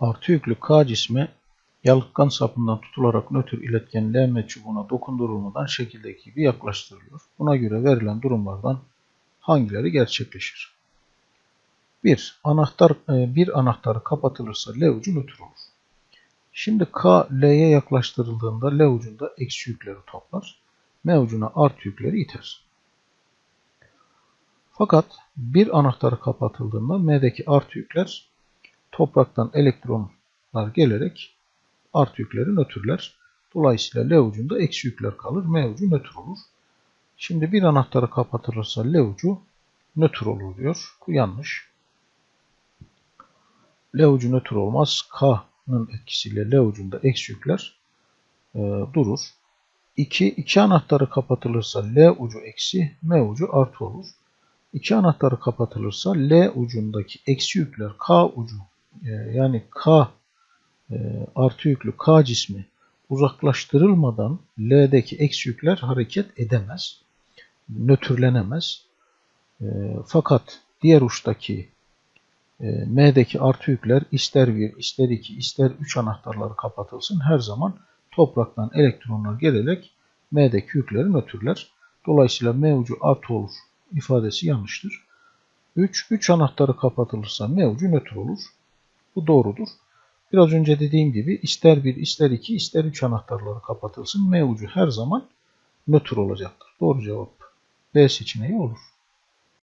Artı yüklü K cismi yalıtkan sapından tutularak nötr iletken LM çubuğuna dokundurulmadan şekildeki gibi yaklaştırılıyor. Buna göre verilen durumlardan hangileri gerçekleşir? 1. Anahtar, e, bir anahtarı kapatılırsa L ucu nötr olur. Şimdi K, L'ye yaklaştırıldığında L ucunda eksi yükleri toplar. M ucuna artı yükleri iter. Fakat bir anahtarı kapatıldığında M'deki artı yükler topraktan elektronlar gelerek artı yükleri nötrler. Dolayısıyla L ucunda eksi yükler kalır. M ucu nötr olur. Şimdi bir anahtarı kapatılırsa L ucu nötr olur diyor. Bu yanlış. L ucu nötr olmaz. K'nın etkisiyle L ucunda eksi yükler e, durur. 2. iki anahtarı kapatılırsa L ucu eksi, M ucu artı olur. İki anahtarı kapatılırsa L ucundaki eksi yükler K ucu yani K e, artı yüklü K cismi uzaklaştırılmadan L'deki eksi yükler hareket edemez. Nötrlenemez. E, fakat diğer uçtaki e, M'deki artı yükler ister 1, ister 2, ister 3 anahtarları kapatılsın her zaman topraktan elektronlar gelerek M'deki yükleri nötrler. Dolayısıyla M ucu artı olur ifadesi yanlıştır. 3, 3 anahtarı kapatılırsa M ucu nötr olur. Bu doğrudur. Biraz önce dediğim gibi ister 1, ister 2, ister 3 anahtarları kapatılsın. M ucu her zaman nötr olacaktır. Doğru cevap B seçeneği olur.